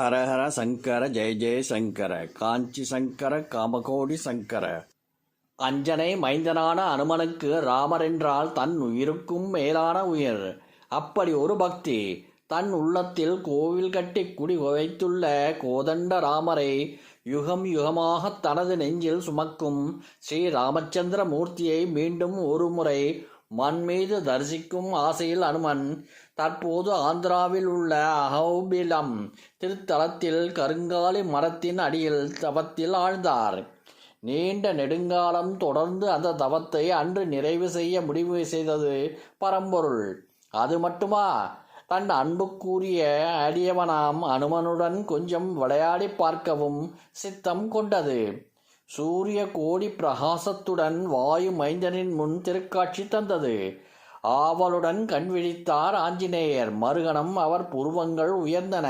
ஹரஹர சங்கர ஜெய ஜெய சங்கர காஞ்சி சங்கர காமகோடி சங்கர. அஞ்சனை மைந்தனான அனுமனுக்கு ராமர் என்றால் தன் உயிருக்கும் மேலான உயிர். அப்படி ஒரு பக்தி தன் உள்ளத்தில் கோவில் கட்டி குடி வைத்துள்ள கோதண்ட ராமரை யுகம் யுகமாக தனது நெஞ்சில் சுமக்கும் ஸ்ரீ ராமச்சந்திர மூர்த்தியை மீண்டும் ஒரு முறை மண் மீது தரிசிக்கும் ஆசையில் அனுமன் தற்போது ஆந்திராவில் உள்ள அகௌபிலம் திருத்தலத்தில் கருங்காலி மரத்தின் அடியில் தவத்தில் ஆழ்ந்தார். நீண்ட நெடுங்காலம் தொடர்ந்து அந்த தவத்தை அன்று நிறைவு செய்ய முடிவு செய்தது பரம்பொருள். அது மட்டுமா? தன் அன்புக்குரிய அடியவனாம் அனுமனுடன் கொஞ்சம் விளையாடி பார்க்கவும் சித்தம் கொண்டது. சூரிய கோடி பிரகாசத்துடன் வாயு மைந்தனின் முன் திருக்காட்சி தந்தது. ஆவலுடன் கண் விழித்தார் ஆஞ்சநேயர். மறுகணம் அவர் புருவங்கள் உயர்ந்தன.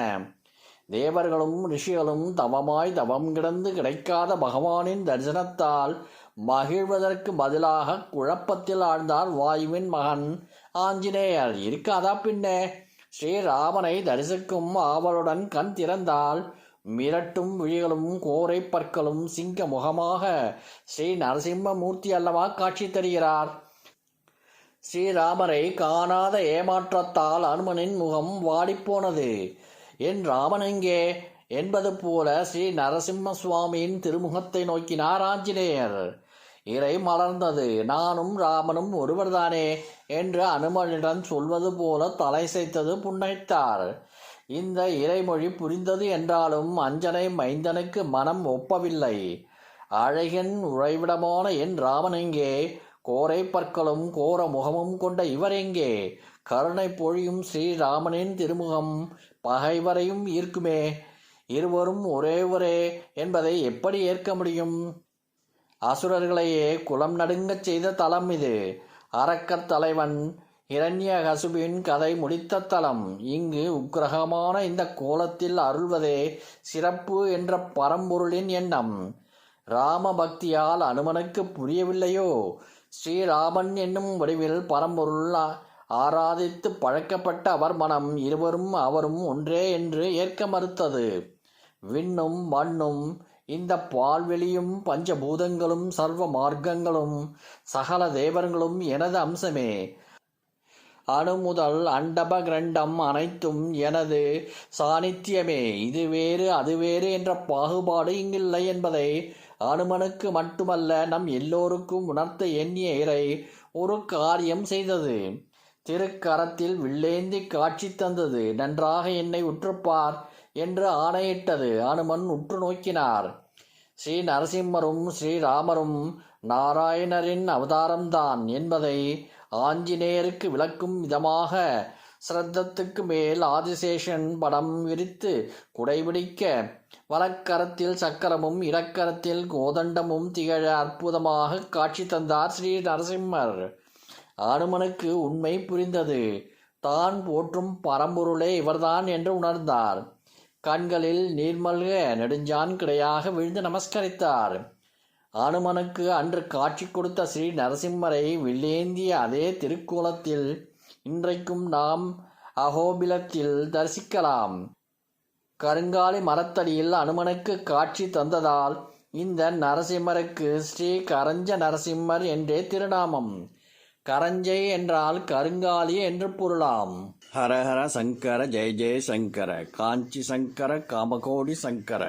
தேவர்களும் ரிஷிகளும் தவமாய் தவம் கிடந்து கிடைக்காத பகவானின் தரிசனத்தால் மகிழ்வதற்கு பதிலாக குழப்பத்தில் ஆழ்ந்தார் வாயுவின் மகன் ஆஞ்சநேயர். இருக்காதா பின்னே? ஸ்ரீராமனை தரிசிக்கும் ஆவலுடன் கண் திறந்தால் மிரட்டும் விழிகளும் கோரை பற்களும் சிங்க முகமாக ஸ்ரீ நரசிம்ம மூர்த்தி அல்லவா காட்சி தருகிறார். ஸ்ரீராமரை காணாத ஏமாற்றத்தால் அனுமனின் முகம் வாடிப்போனது என் ராமன் எங்கே? என்பது போல ஸ்ரீ நரசிம்ம சுவாமியின் திருமுகத்தை நோக்கினார் ஆஞ்சநேயர். இறை மலர்ந்தது. நானும் ராமனும் ஒருவர்தானே? என்று அனுமனிடம் சொல்வது போல தலை செய்தது புன்னைத்தார் இந்த இறைமொழி புரிந்தது என்றாலும் அஞ்சனை மைந்தனுக்கு மனம் ஒப்பவில்லை. அழகின் உறைவிடமான என் ராமன் எங்கே? கோரை பற்களும் கோர முகமும் கொண்ட இவர் எங்கே? கருணை பொழியும் ஸ்ரீராமனின் திருமுகம் பகைவரையும் ஈர்க்குமே. இருவரும் ஒரே ஒரே என்பதை எப்படி ஏற்க முடியும்? அசுரர்களையே குலம் நடுங்கச் செய்த தலம் இது. அரக்கர் தலைவன் இரண்யகசுபின் கதை முடித்த தலம். இங்கு உக்கிரகமான இந்த கோலத்தில் அருள்வதே சிறப்பு என்ற பரம்பொருளின் எண்ணம். ராம பக்தியால் அனுமனுக்கு புரியவில்லையோ? ஸ்ரீராமன் என்னும் வடிவில் பரம்பொருள் ஆராதித்து பழக்கப்பட்ட அவர் மனம் இருவரும் அவரும் ஒன்றே என்று ஏற்க மறுத்தது. விண்ணும் மண்ணும் இந்த பால்வெளியும் பஞ்சபூதங்களும் சர்வ மார்க்கங்களும் சகல தேவர்களும் எனது அம்சமே. அணு முதல் அண்டப அனைத்தும் எனது சாநித்தியமே. இது வேறு அது வேறு என்ற பாகுபாடு இங்கில்லை என்பதை அனுமனுக்கு மட்டுமல்ல நம் எல்லோருக்கும் உணர்த்த எண்ணிய இறை ஒரு காரியம் செய்தது. திருக்கரத்தில் வில்லேந்தி காட்சி தந்தது. நன்றாக என்னை உற்றுப்பார் என்று ஆணையிட்டது. அனுமன் உற்று நோக்கினார். ஸ்ரீ நரசிம்மரும் ஸ்ரீராமரும் நாராயணரின் அவதாரம்தான் என்பதை ஆஞ்சநேயருக்கு விளக்கும் விதமாக சிரத்தத்துக்கு மேல் ஆதிசேஷன் படம் விரித்து குடைபிடிக்க வலக்கரத்தில் சக்கரமும் இடக்கரத்தில் கோதண்டமும் திகழ அற்புதமாக காட்சி தந்தார் ஸ்ரீ நரசிம்மர். அனுமனுக்கு உண்மை புரிந்தது. தான் போற்றும் பரம்பொருளே இவர்தான் என்று உணர்ந்தார். கண்களில் நீர்மல்க நெடுஞ்சான் கிடையாக விழுந்து நமஸ்கரித்தார். அனுமனுக்கு அன்று காட்சி கொடுத்த ஸ்ரீ நரசிம்மரை வில்லேந்திய அதே திருக்கோலத்தில் இன்றைக்கும் நாம் அகோபிலத்தில் தரிசிக்கலாம். கருங்காலி மரத்தடியில் அனுமனுக்கு காட்சி தந்ததால் இந்த நரசிம்மருக்கு ஸ்ரீ கரஞ்ச நரசிம்மர் என்றே திருநாமம். கரஞ்சை என்றால் கருங்காலி என்று பொருளாம். ஹரஹர சங்கர ஜெய ஜெய சங்கர காஞ்சி சங்கர காமகோடி சங்கர.